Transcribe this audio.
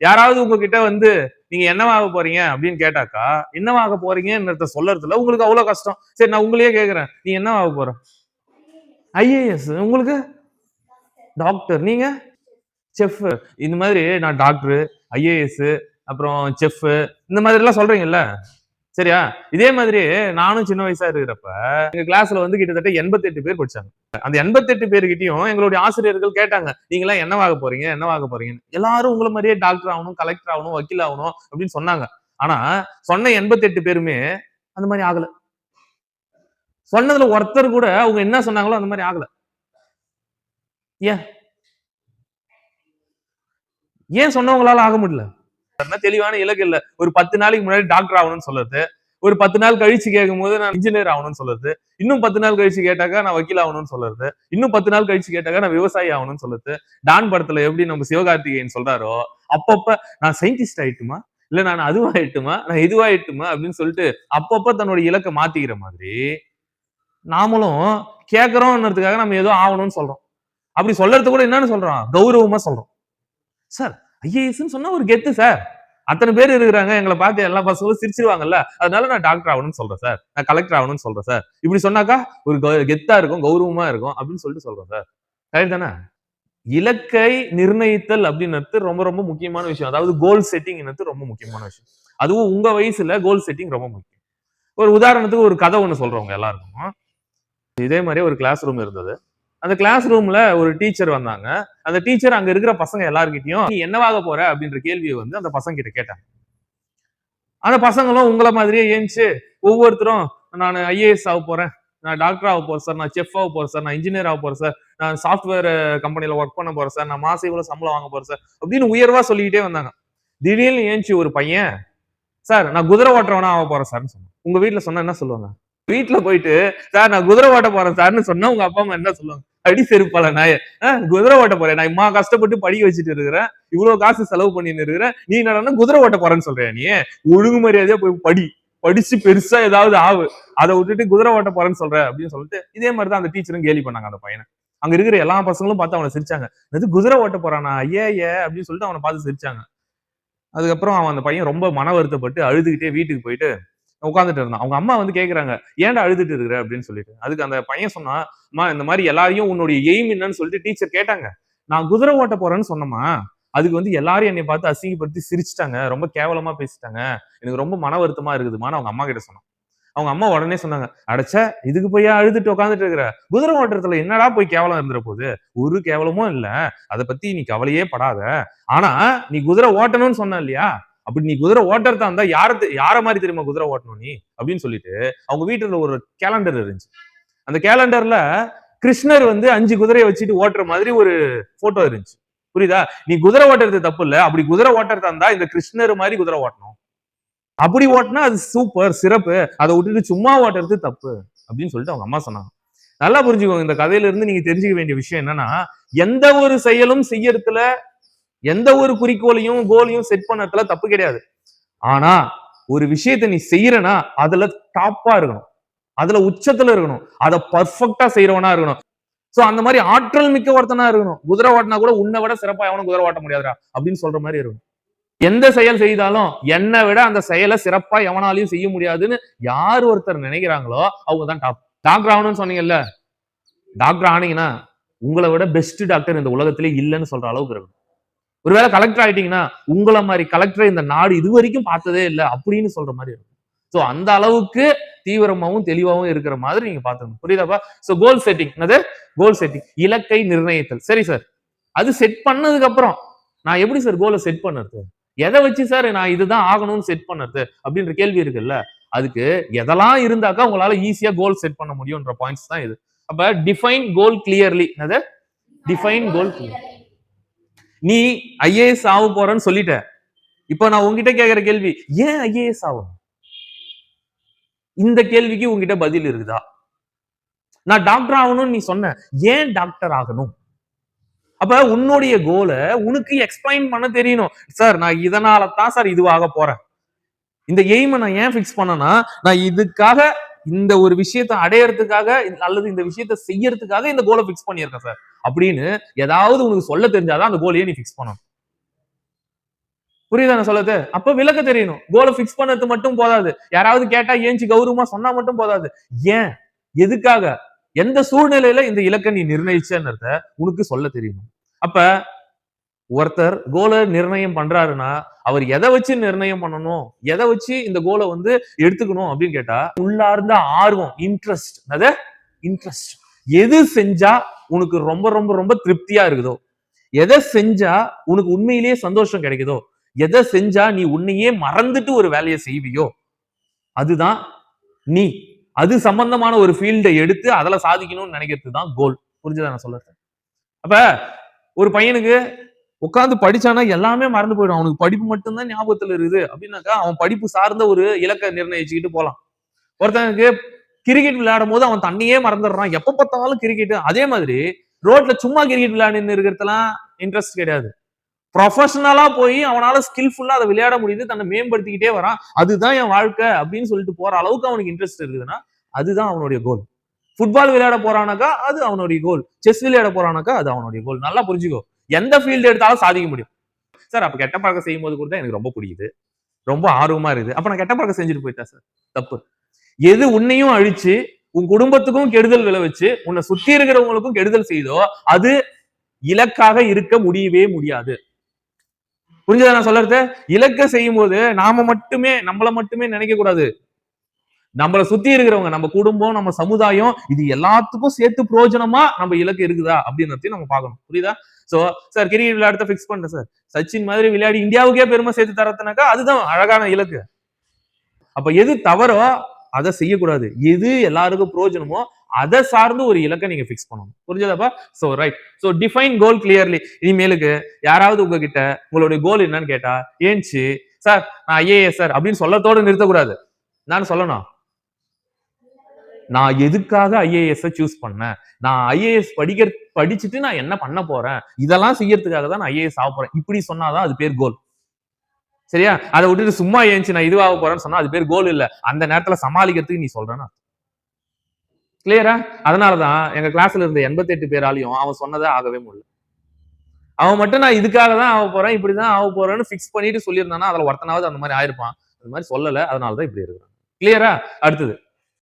யாராவது உங்ககிட்ட வந்து நீங்க என்னவாக போறீங்க? அப்படின்னு கேட்டாக்கா என்னவாக போறீங்கன்னு சொல்லறதுல உங்களுக்கு அவ்வளவு கஷ்டம். சரி நான் உங்களையே கேக்குறேன். நீ என்னவாக போற? ஐஏஎஸ் உங்களுக்கு? டாக்டர் நீங்க? செஃப் இந்த மாதிரி நான் டாக்டர் ஐஏஎஸ் அப்புறம் செஃப் இந்த மாதிரி எல்லாம் சொல்றீங்கல்ல? சரியா? இதே மாதிரி நானும் சின்ன வயசா இருக்கிறப்ப எங்க கிளாஸ்ல வந்து கிட்டத்தட்ட 88 பேர் படிச்சாங்க. அந்த 88 பேர்கிட்டயும் எங்களுடைய ஆசிரியர்கள் கேட்டாங்க நீங்க எல்லாம் என்னவாக போறீங்க? என்னவாக போறீங்கன்னு? எல்லாரும் உங்களை மாதிரியே டாக்டர் ஆகணும் கலெக்டர் ஆகணும் வக்கீல் ஆகணும் அப்படின்னு சொன்னாங்க. ஆனா சொன்ன 88 பேருமே அந்த மாதிரி ஆகல. சொன்னதுல ஒருத்தர் கூட அவங்க என்ன சொன்னாங்களோ அந்த மாதிரி ஆகல. ஏன்? ஏன் சொன்னவங்களால ஆக முடியல? தெளிவான இலக்கு இல்ல. ஒரு பத்து நாளைக்கு முன்னாடி டாக்டர் ஆகணும்னு சொல்றது. ஒரு பத்து நாள் கழிச்சு கேட்கும் போது நான் இன்ஜினியர் ஆகணும்னு சொல்றது. இன்னும் பத்து நாள் கழிச்சு கேட்டாக்கா நான் வக்கீல் ஆகணும்னு சொல்றது. இன்னும் பத்து நாள் கழிச்சு கேட்டாக்கா நான் விவசாயி ஆகணும்னு சொல்றது. டான் படத்துல எப்படி நம்ம சிவகார்த்திகேயன் சொல்றாரோ அப்பப்ப நான் சயின்டிஸ்ட் ஆயிட்டுமா? இல்ல நான் அதுவாயிட்டுமா? நான் இதுவாயிட்டுமா அப்படின்னு சொல்லிட்டு அப்பப்ப தன்னோட இலக்கை மாத்திக்கிற மாதிரி நாமளும் கேட்கறோம்ன்றதுக்காக நம்ம ஏதோ ஆகணும்னு சொல்றோம். அப்படி சொல்றது கூட என்னன்னு சொல்றோம்? கௌரவமா சொல்றோம். சார் ஐஏஎஸ்ன்னு சொன்னா ஒரு கெத்து சார். அத்தனை பேர் இருக்கிறாங்க எங்களை பார்த்து எல்லா பசங்களும் சிரிச்சிருவாங்கல்ல. அதனால நான் டாக்டர் ஆகணும்னு சொல்றேன் சார். நான் கலெக்டர் ஆகணும்னு சொல்றேன் சார். இப்படி சொன்னாக்கா ஒரு கெத்தா இருக்கும் கௌரவமா இருக்கும் அப்படின்னு சொல்லிட்டு சொல்றேன் சார். கரெக்ட் தானே? இலக்கை நிர்ணயித்தல் அப்படின்றது ரொம்ப ரொம்ப முக்கியமான விஷயம். அதாவது கோல் செட்டிங்னது ரொம்ப முக்கியமான விஷயம். அதுவும் உங்க வயசுல கோல் செட்டிங் ரொம்ப முக்கியம். ஒரு உதாரணத்துக்கு ஒரு கதை ஒன்று சொல்றவங்க எல்லாருக்கும். இதே மாதிரி ஒரு கிளாஸ் ரூம் இருந்தது. அந்த கிளாஸ் ரூம்ல ஒரு டீச்சர் வந்தாங்க. அந்த டீச்சர் அங்க இருக்கிற பசங்க எல்லார்கிட்டயும் நீ என்னவாக போற? அப்படின்ற கேள்வியை வந்து அந்த பசங்க கிட்ட கேட்டாங்க. அந்த பசங்களும் உங்களை மாதிரியே ஏஞ்சி ஒவ்வொருத்தரும் நான் ஐஏஎஸ் ஆக போறேன். நான் டாக்டர் ஆக போறேன் சார் நான் செஃப் ஆக போறேன் சார் நான் இன்ஜினியர் ஆக போறேன் சார் நான் சாஃப்ட்வேர் கம்பெனியில ஒர்க் பண்ண போறேன் சார் நான் மாசம் இவ்வளவு சம்பளம் வாங்க போறேன் சார் அப்படின்னு உயர்வா சொல்லிக்கிட்டே வந்தாங்க. திடீர்னு ஏஞ்சி ஒரு பையன் சார் நான் குதிரை ஓட்டுறவனா ஆக போறேன் சார்னு சொன்னேன். உங்க வீட்டுல சொன்னா என்ன சொல்லுவாங்க? வீட்டுல போயிட்டு சார் நான் குதிரை ஓட்ட போறேன் சார்னு சொன்னா உங்க அப்பா அம்மா என்ன சொல்லுவாங்க? அடி செருப்பால நாய. ஆஹ், குதிரை ஓட்ட போறேன். நான் இம்மா கஷ்டப்பட்டு படிக்க வச்சுட்டு இருக்கிறேன். இவ்வளவு காசு செலவு பண்ணிட்டு இருக்கிறேன். நீ என்னடா குதிரை ஓட்ட போறேன்னு சொல்றியா நீ? ஒழுங்கு மரியாதையா போய் படி. படிச்சு பெருசா ஏதாவது ஆவு. அதை விட்டுட்டு குதிரை ஓட்ட போறேன்னு சொல்ற அப்படின்னு சொல்லிட்டு இதே மாதிரி தான் அந்த டீச்சரும் கேலி பண்ணாங்க அந்த பையனை. அங்க இருக்கிற எல்லா பசங்களும் பார்த்து அவனை சிரிச்சாங்க. இது குதிரை ஓட்ட போறானா? ஐயே ஏ அப்படின்னு சொல்லிட்டு அவனை பார்த்து சிரிச்சாங்க. அதுக்கப்புறம் அவன் அந்த பையன் ரொம்ப மன வருத்தப்பட்டு அழுதுகிட்டே வீட்டுக்கு போயிட்டு உட்காந்துட்டு இருந்தான். அவங்க அம்மா வந்து கேட்குறாங்க ஏன்டா அழுதுட்டு இருக்கிற? அப்படின்னு சொல்லிட்டு. அதுக்கு அந்த பையன் சொன்னா அம்மா இந்த மாதிரி எல்லாரையும் உன்னுடைய எய்ம் என்னன்னு சொல்லிட்டு டீச்சர் கேட்டாங்க. நான் குதிரை ஓட்ட போறேன்னு சொன்னமா அதுக்கு வந்து எல்லாரும் என்னை பார்த்து அசிங்கப்படுத்தி சிரிச்சிட்டாங்க. ரொம்ப கேவலமா பேசிட்டாங்க. எனக்கு ரொம்ப மன வருத்தமா இருக்குதுமான்னு அவங்க அம்மா கிட்ட சொன்னான். அவங்க அம்மா உடனே சொன்னாங்க அடைச்ச இதுக்கு போய் அழுதுட்டு உட்காந்துட்டு இருக்கிற? குதிரை ஓட்டுறதுல என்னடா போய் கேவலம் இருந்துற போகுது? ஒரு கேவலமும் இல்ல. அதை பத்தி நீ கவலையே படாத. ஆனா நீ குதிரை ஓட்டணும்னு சொன்ன இல்லையா? அப்படி நீ குதிரை ஓட்டுறதா இருந்தா யார யார மாதிரி தெரியுமா குதிரை ஓட்டணும் நீ? அப்படின்னு சொல்லிட்டு அவங்க வீட்டுல ஒரு கேலண்டர் இருந்துச்சு. அந்த கேலண்டர்ல கிருஷ்ணர் வந்து அஞ்சு குதிரையை வச்சுட்டு ஓட்டுற மாதிரி ஒரு போட்டோ இருந்துச்சு. புரியுதா? நீ குதிரை ஓட்டுறது தப்பு இல்ல. அப்படி குதிரை ஓட்டுறதா இருந்தா இந்த கிருஷ்ணர் மாதிரி குதிரை ஓட்டணும். அப்படி ஓட்டினா அது சூப்பர் சிறப்பு. அதை விட்டுட்டு சும்மா ஓட்டுறது தப்பு அப்படின்னு சொல்லிட்டு அவங்க அம்மா சொன்னாங்க. நல்லா புரிஞ்சுக்கோங்க இந்த கதையில இருந்து நீங்க தெரிஞ்சுக்க வேண்டிய விஷயம் என்னன்னா எந்த ஒரு செயலும் செய்யறதுல எந்த ஒரு குறிக்கோளையும் கோலையும் செட் பண்ணதுல தப்பு கிடையாது. ஆனா ஒரு விஷயத்த நீ செய்யறனா அதுல டாப்பா இருக்கணும். அதுல உச்சத்துல இருக்கணும். அதை பர்ஃபெக்டா செய்யறவனா இருக்கணும். சோ அந்த மாதிரி ஆற்றல் மிக்க ஒருத்தனா இருக்கணும். குதிரை ஓட்டினா கூட உன்னை விட சிறப்பா எவனும் குதிரை ஓட்ட முடியாதுடா அப்படின்னு சொல்ற மாதிரி இருக்கணும். எந்த செயல் செய்தாலும் என்னை விட அந்த செயலை சிறப்பா எவனாலையும் செய்ய முடியாதுன்னு யார் ஒருத்தர் நினைக்கிறாங்களோ அவங்க தான் டாப் டாக்டர் ஆகணும்னு சொன்னீங்கல்ல? டாக்டர் ஆனீங்கன்னா உங்களை விட பெஸ்ட் டாக்டர் இந்த உலகத்திலே இல்லைன்னு சொல்ற அளவுக்கு இருக்கணும். ஒருவேளை கலெக்டர் ஆயிட்டீங்கன்னா உங்களை மாதிரி கலெக்டர் இந்த நாடு இது வரைக்கும் பார்த்ததே இல்லை அப்படின்னு சொல்ற மாதிரி இருக்கும். ஸோ அந்த அளவுக்கு தீவிரமாகவும் தெளிவாகவும் இருக்கிற மாதிரி நீங்க பாத்துக்கணும் புரியுதாப்பா? ஸோ கோல் செட்டிங் என்னது? கோல் செட்டிங் இலக்கை நிர்ணயித்தல். சரி சார் அது செட் பண்ணதுக்கு அப்புறம் நான் எப்படி சார் கோலை செட் பண்ணுறது? எதை வச்சு சார் நான் இதுதான் ஆகணும்னு செட் பண்ணுறது? அப்படின்ற கேள்வி இருக்குல்ல? அதுக்கு எதெல்லாம் இருந்தாக்கா உங்களால ஈஸியா கோல் செட் பண்ண முடியும்ன்ற பாயிண்ட்ஸ் தான் இது. அப்ப டிஃபைன் கோல் கிளியர்லி என்னது? டிஃபைன் கோல் கிளியர் நீ ஐஏஎஸ் ஆக போறன்னு சொல்லிட்ட. இப்போ நான் உங்ககிட்ட கேக்குற கேள்வி ஏன் ஐஏஎஸ் ஆகணும் இந்த கேள்விக்கு உங்ககிட்ட பதில் இருக்குதா? நான் டாக்டர் ஆகணும்னு நீ சொன்ன ஏன் டாக்டர் ஆகணும்? அப்ப உன்னுடைய கோலை உனக்கு எக்ஸ்பிளைன் பண்ண தெரியணும். சார் நான் இதனால தான் சார் இதுவாக போறேன். இந்த எய்மை நான் ஏன் ஃபிக்ஸ் பண்ணனா நான் இதுக்காக இந்த ஒரு விஷயத்தை அடையறதுக்காக அல்லது இந்த விஷயத்தை செய்யறதுக்காக இந்த கோலை ஃபிக்ஸ் பண்ணியிருக்கேன் சார் அப்படின்னு ஏதாவது உனக்கு சொல்ல தெரிஞ்சாதான் அந்த கோலையே நீ ஃபிக்ஸ் பண்ணணும். புரியுதா நான் சொல்லது அப்ப விளக்க தெரியணும். கோலை ஃபிக்ஸ் பண்ணது மட்டும் போதாது. யாராவது கேட்டா ஏஞ்சி கௌரவமா சொன்னா மட்டும் போதாது. ஏன்? எதுக்காக? எந்த சூழ்நிலையில இந்த இலக்கை நீ நிர்ணயிச்சன்றத உனக்கு சொல்ல தெரியணும். அப்ப ஒருத்தர் கோலை நிர்ணயம் பண்றாருன்னா அவர் எதை வச்சு நிர்ணயம் பண்ணணும்? எதை வச்சு இந்த கோலை வந்து எடுத்துக்கணும் அப்படின்னு கேட்டா உள்ளார்ந்த ஆர்வம் இன்ட்ரெஸ்ட் அத இன்ட்ரெஸ்ட் எது செஞ்சா உனக்கு ரொம்ப ரொம்ப ரொம்ப திருப்தியா இருக்குதோ? எதை செஞ்சா உனக்கு உண்மையிலேயே சந்தோஷம் கிடைக்குதோ? எதை செஞ்சா நீ உன்னையே மறந்துட்டு ஒரு வேலையை செய்வியோ? அதுதான் நீ. அது சம்பந்தமான ஒரு ஃபீல்டை எடுத்து அதில் சாதிக்கணும்னு நினைக்கிறது தான் கோல் புரிஞ்சுதான் நான் சொல்லுறேன் அப்ப ஒரு பையனுக்கு உட்காந்து படிச்சானா எல்லாமே மறந்து போயிடும். அவனுக்கு படிப்பு மட்டும்தான் ஞாபகத்துல இருக்குது. அப்படின்னாக்கா அவன் படிப்பு சார்ந்த ஒரு இலக்கை நிர்ணயிச்சுக்கிட்டு போகலாம் ஒருத்தனுக்கு கிரிக்கெட் விளையாடும் போது அவன் தண்ணியே மறந்துடுறான். எப்ப பார்த்தாலும் கிரிக்கெட் அதே மாதிரி ரோட்ல சும்மா கிரிக்கெட் விளையாடின்னு இருக்கிறதுலாம் இன்ட்ரெஸ்ட் கிடையாது. ப்ரொஃபஷனலா போய் அவனால ஸ்கில்ஃபுல்லா அதை விளையாட முடியுது. தன்னை மேம்படுத்திக்கிட்டே வரான். அதுதான் என் வாழ்க்கை அப்படின்னு சொல்லிட்டு போற அளவுக்கு அவனுக்கு இன்ட்ரெஸ்ட் இருக்குதுன்னா அதுதான் அவனுடைய கோல் ஃபுட்பால் விளையாட போறானாக்கா அது அவனுடைய கோல் செஸ் விளையாட போறானாக்கா அது அவனுடைய கோல் நல்லா புரிஞ்சுக்கோ. எந்த ஃபீல்டு எடுத்தாலும் சாதிக்க முடியும். சார் அப்ப கெட்ட பழக்கம் செய்யும் போது கூட தான் எனக்கு ரொம்ப பிடிக்குது ரொம்ப ஆர்வமா இருக்குது. அப்ப நான் கெட்ட பழக்கம் செஞ்சுட்டு போயிட்டேன் சார் தப்பு. எது உன்னையும் அழிச்சு உன் குடும்பத்துக்கும் கெடுதல் விளைவிச்சு உன்னை சுத்தி இருக்கிறவங்களுக்கும் கெடுதல் செய்தோ அது இலக்காக இருக்க முடியவே முடியாது. புரிஞ்சதா நான் சொல்றது? இலக்க செய்யும் போது நாம மட்டுமே நம்மளை மட்டுமே நினைக்க கூடாது நம்மள சுத்தி இருக்கிறவங்க நம்ம குடும்பம் நம்ம சமுதாயம் இது எல்லாத்துக்கும் சேர்த்து பிரயோஜனமா நம்ம இலக்கு இருக்குதா அப்படின்றதையும் நம்ம பார்க்கணும். புரியுதா? சோ சார் கிரிக்கெட் விளையாடத்த ஃபிக்ஸ் பண்ணேன் சார் சச்சின் மாதிரி விளையாடி இந்தியாவுக்கே பெருமை சேர்த்து தரத்துனாக்கா அதுதான் அழகான இலக்கு. அப்ப எது தவறோ அதை செய்யக்கூடாது. எது எல்லாருக்கும் பிரயோஜனமோ அதை சார்ந்து ஒரு இலக்கை நீங்க ஃபிக்ஸ் பண்ணணும். புரிஞ்சதாப்பா? So right so define goal clearly இனிமேலுக்கு யாராவது உங்ககிட்ட உங்களுடைய கோல் என்னன்னு கேட்டா ஏன்ச்சு? சார் நான் ஐஏஎஸ் சார் அப்படின்னு சொல்லத்தோடு நிறுத்தக்கூடாது. நான் சொல்லணும். நான் எதுக்காக ஐஏஎஸ் சூஸ் பண்ணேன்? நான் ஐஏஎஸ் படிக்கிற படிச்சுட்டு நான் என்ன பண்ண போறேன்? இதெல்லாம் செய்யறதுக்காக தான் நான் ஐஏஎஸ் ஆக போறேன். இப்படி சொன்னாதான் அது பேர் கோல் சரியா? அதை விட்டுட்டு சும்மா ஏஞ்சி நான் இதுவாக போறேன்னு சொன்னா அது பேர் கோல் இல்ல. அந்த நேரத்துல சமாளிக்கிறதுக்கு நீ சொல்றேன்னா கிளியரா அதனாலதான் எங்க கிளாஸ்ல இருந்த எண்பத்தி எட்டு பேராலையும் அவன் சொன்னதே ஆகவே முடியல. அவன் மட்டும் நான் இதுக்காக தான் ஆக போறேன் இப்படிதான் ஆக போறேன்னு ஃபிக்ஸ் பண்ணிட்டு சொல்லியிருந்தானா அதுல ஒருத்தனாவது அந்த மாதிரி ஆயிருப்பான். அந்த மாதிரி சொல்லல அதனாலதான் இப்படி இருக்கிறான். கிளியரா அடுத்தது.